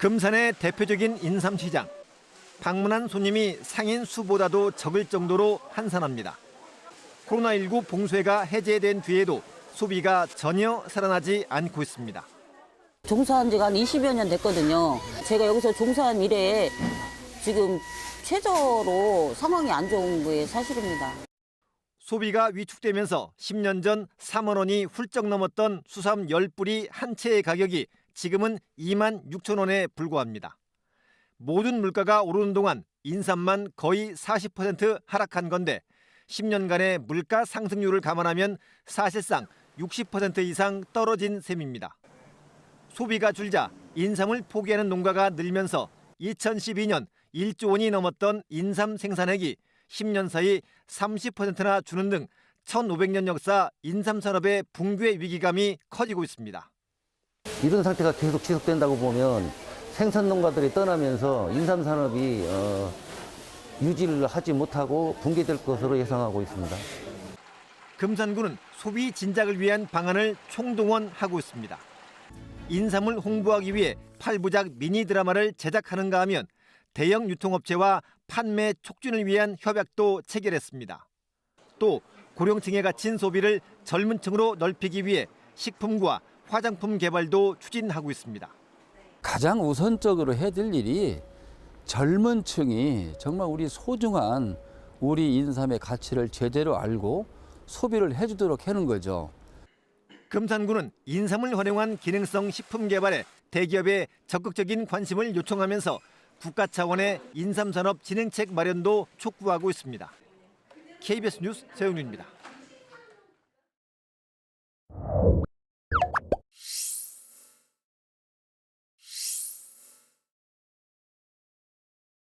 금산의 대표적인 인삼시장. 방문한 손님이 상인 수보다도 적을 정도로 한산합니다. 코로나19 봉쇄가 해제된 뒤에도 소비가 전혀 살아나지 않고 있습니다. 종사한 지가 한 20여 년 됐거든요. 제가 여기서 종사한 이래에 지금 최저로 상황이 안 좋은 게 사실입니다. 소비가 위축되면서 10년 전 3원 원이 훌쩍 넘었던 수삼 10뿌리 한 채의 가격이 지금은 2만 6천 원에 불과합니다. 모든 물가가 오르는 동안 인삼만 거의 40% 하락한 건데 10년간의 물가 상승률을 감안하면 사실상 60% 이상 떨어진 셈입니다. 소비가 줄자 인삼을 포기하는 농가가 늘면서 2012년 1조 원이 넘었던 인삼 생산액이 10년 사이 30%나 주는 등 1500년 역사 인삼 산업의 붕괴 위기감이 커지고 있습니다. 이런 상태가 계속 지속된다고 보면 생산 농가들이 떠나면서 인삼 산업이 어, 유지를 하지 못하고 붕괴될 것으로 예상하고 있습니다. 금산구는 소비 진작을 위한 방안을 총동원하고 있습니다. 인삼을 홍보하기 위해 8부작 미니 드라마를 제작하는가 하면 대형 유통업체와 판매 촉진을 위한 협약도 체결했습니다. 또 고령층에 갇힌 소비를 젊은 층으로 넓히기 위해 식품과 화장품 개발도 추진하고 있습니다. 가장 우선적으로 될 일이 젊은 층이 정말 우리 소중한 우리 인삼의 가치를 제대로 알고 소비를 해주도록 하는 거죠. 금산구는 인삼을 활용한 기능성 식품 개발에 대기업의 적극적인 관심을 요청하면서 국가 차원의 인삼 산업 진행책 마련도 촉구하고 있습니다. KBS 뉴스 세영윤입니다.